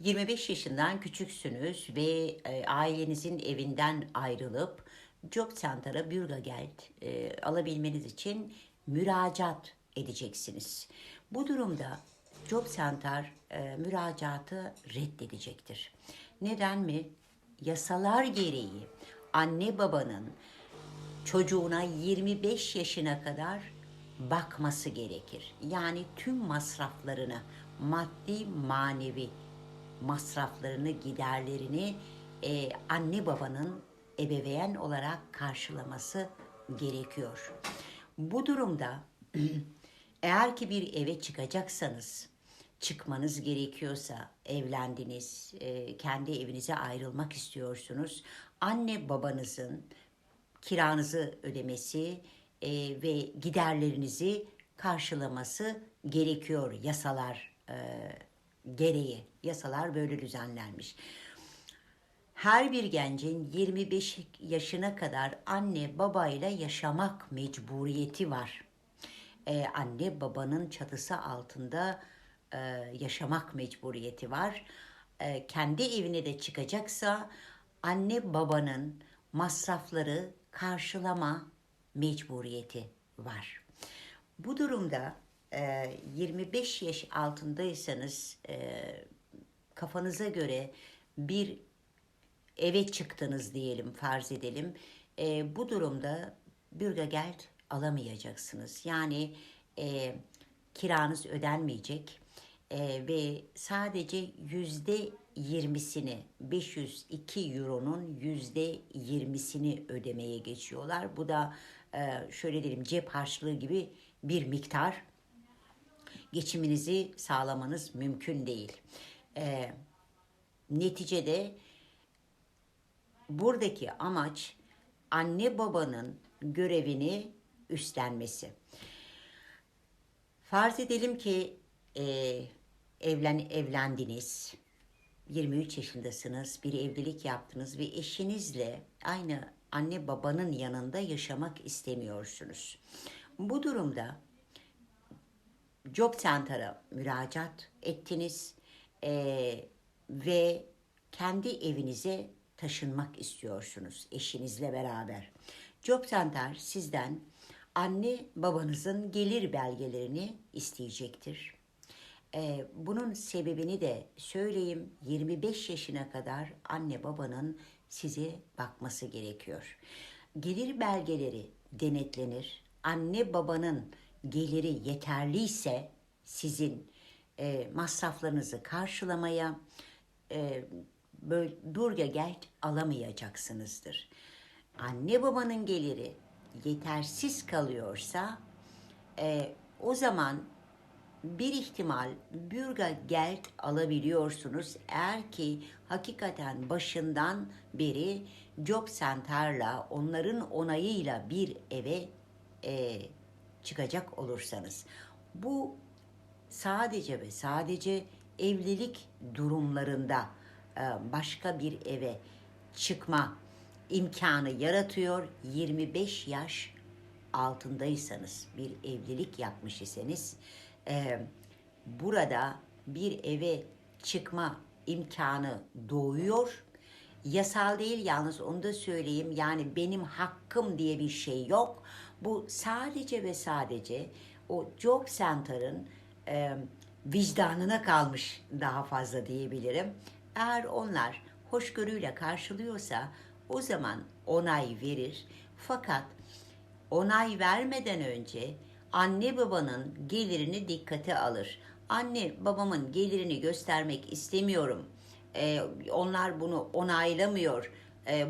25 yaşından küçüksünüz ve e, ailenizin evinden ayrılıp Job Center'a Bürgageld e, alabilmeniz için müracaat edeceksiniz. Bu durumda Job Center e, müracaatı reddedecektir. Neden mi? Yasalar gereği anne babanın çocuğuna 25 yaşına kadar bakması gerekir. Yani tüm masraflarını, maddi manevi masraflarını, giderlerini e, anne babanın ebeveyn olarak karşılaması gerekiyor. Bu durumda eğer ki bir eve çıkacaksanız, çıkmanız gerekiyorsa, evlendiniz, e, kendi evinize ayrılmak istiyorsunuz, anne babanızın kiranızı ödemesi e, ve giderlerinizi karşılaması gerekiyor yasalar e, gereği. Yasalar böyle düzenlenmiş. Her bir gencin 25 yaşına kadar anne babayla yaşamak mecburiyeti var. Ee, anne babanın çatısı altında e, yaşamak mecburiyeti var. Ee, kendi evine de çıkacaksa anne babanın masrafları karşılama mecburiyeti var. Bu durumda e, 25 yaş altındaysanız e, kafanıza göre bir eve çıktınız diyelim farz edelim. E, bu durumda bürgegeld alamayacaksınız. Yani e, kiranız ödenmeyecek e, ve sadece yüzde yirmisini 502 euronun yüzde yirmisini ödemeye geçiyorlar. Bu da e, şöyle diyelim cep harçlığı gibi bir miktar geçiminizi sağlamanız mümkün değil. E, neticede buradaki amaç anne babanın görevini üstlenmesi. Farz edelim ki e, evlen evlendiniz, 23 yaşındasınız, bir evlilik yaptınız ve eşinizle aynı anne babanın yanında yaşamak istemiyorsunuz. Bu durumda Job Center'a müracaat ettiniz e, ve kendi evinize taşınmak istiyorsunuz eşinizle beraber. Job Center sizden anne babanızın gelir belgelerini isteyecektir. Ee, bunun sebebini de söyleyeyim 25 yaşına kadar anne babanın size bakması gerekiyor. Gelir belgeleri denetlenir. Anne babanın geliri yeterliyse sizin e, masraflarınızı karşılamaya e, böyle durga gel alamayacaksınızdır. Anne babanın geliri yetersiz kalıyorsa e, o zaman bir ihtimal bürga geld alabiliyorsunuz eğer ki hakikaten başından beri Job Center'la onların onayıyla bir eve e, çıkacak olursanız. Bu sadece ve sadece evlilik durumlarında e, başka bir eve çıkma imkanı yaratıyor. 25 yaş altındaysanız bir evlilik yapmış iseniz e, burada bir eve çıkma imkanı doğuyor. Yasal değil yalnız onu da söyleyeyim yani benim hakkım diye bir şey yok. Bu sadece ve sadece o Job Center'ın e, vicdanına kalmış daha fazla diyebilirim. Eğer onlar hoşgörüyle karşılıyorsa o zaman onay verir. Fakat onay vermeden önce anne babanın gelirini dikkate alır. Anne babamın gelirini göstermek istemiyorum. Ee, onlar bunu onaylamıyor. Ee,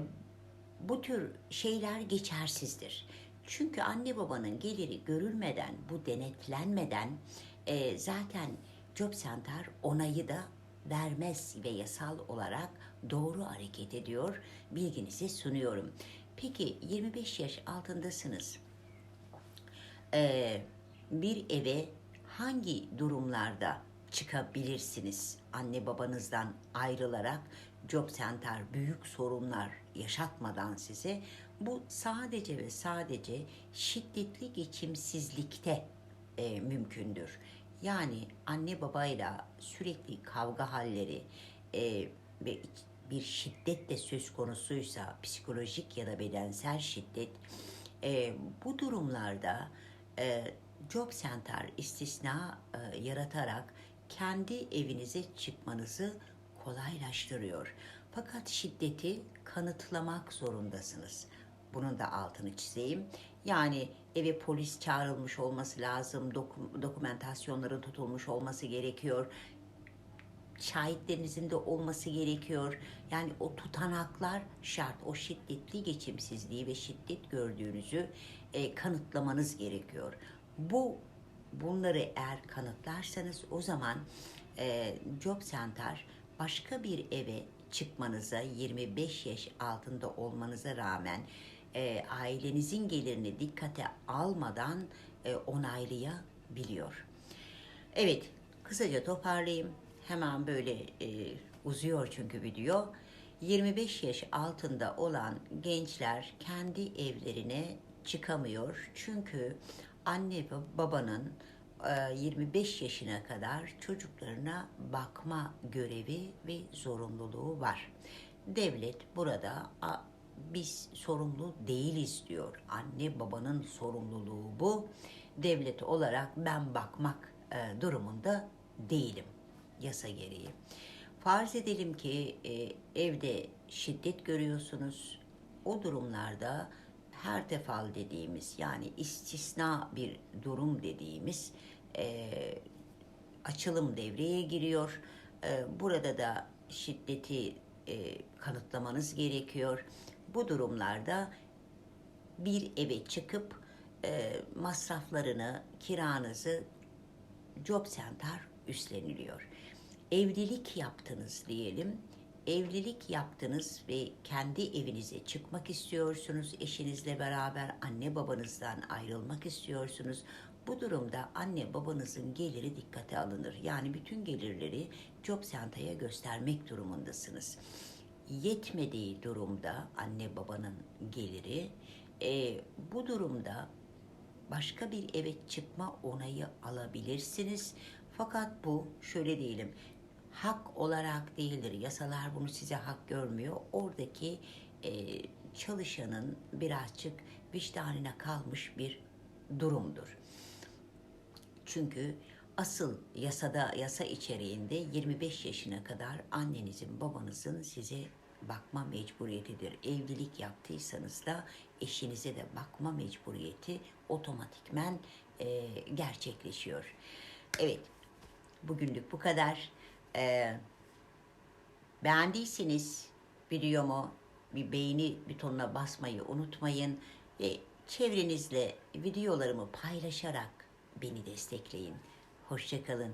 bu tür şeyler geçersizdir. Çünkü anne babanın geliri görülmeden, bu denetlenmeden e, zaten Job Center onayı da vermez ve yasal olarak doğru hareket ediyor. Bilginizi sunuyorum. Peki 25 yaş altındasınız. Ee, bir eve hangi durumlarda çıkabilirsiniz anne babanızdan ayrılarak Job Center büyük sorunlar yaşatmadan size bu sadece ve sadece şiddetli geçimsizlikte e, mümkündür. Yani anne babayla sürekli kavga halleri e, ve bir şiddet de söz konusuysa psikolojik ya da bedensel şiddet e, bu durumlarda e, Job Center istisna e, yaratarak kendi evinize çıkmanızı kolaylaştırıyor. Fakat şiddeti kanıtlamak zorundasınız. Bunun da altını çizeyim. Yani eve polis çağrılmış olması lazım, doku- dokumentasyonların tutulmuş olması gerekiyor şahitlerinizin de olması gerekiyor. Yani o tutanaklar şart. O şiddetli geçimsizliği ve şiddet gördüğünüzü e, kanıtlamanız gerekiyor. Bu bunları eğer kanıtlarsanız o zaman e, Job Center başka bir eve çıkmanıza 25 yaş altında olmanıza rağmen e, ailenizin gelirini dikkate almadan e, onaylayabiliyor. Evet, kısaca toparlayayım. Hemen böyle e, uzuyor çünkü video. 25 yaş altında olan gençler kendi evlerine çıkamıyor. Çünkü anne ve babanın e, 25 yaşına kadar çocuklarına bakma görevi ve zorunluluğu var. Devlet burada "A, biz sorumlu değiliz diyor. Anne babanın sorumluluğu bu. Devlet olarak ben bakmak e, durumunda değilim yasa gereği. Farz edelim ki e, evde şiddet görüyorsunuz. O durumlarda her tefal dediğimiz yani istisna bir durum dediğimiz e, açılım devreye giriyor. E, burada da şiddeti e, kanıtlamanız gerekiyor. Bu durumlarda bir eve çıkıp e, masraflarını, kiranızı Job Center üstleniliyor. Evlilik yaptınız diyelim. Evlilik yaptınız ve kendi evinize çıkmak istiyorsunuz. Eşinizle beraber anne babanızdan ayrılmak istiyorsunuz. Bu durumda anne babanızın geliri dikkate alınır. Yani bütün gelirleri Job Center'ya göstermek durumundasınız. Yetmediği durumda anne babanın geliri e, bu durumda başka bir eve çıkma onayı alabilirsiniz. Fakat bu şöyle diyelim hak olarak değildir. Yasalar bunu size hak görmüyor. Oradaki e, çalışanın birazcık vicdanına kalmış bir durumdur. Çünkü asıl yasada yasa içeriğinde 25 yaşına kadar annenizin babanızın size bakma mecburiyetidir. Evlilik yaptıysanız da eşinize de bakma mecburiyeti otomatikmen e, gerçekleşiyor. Evet, bugünlük bu kadar. E, beğendiyseniz videomu bir beğeni butonuna basmayı unutmayın ve çevrenizle videolarımı paylaşarak beni destekleyin. Hoşçakalın.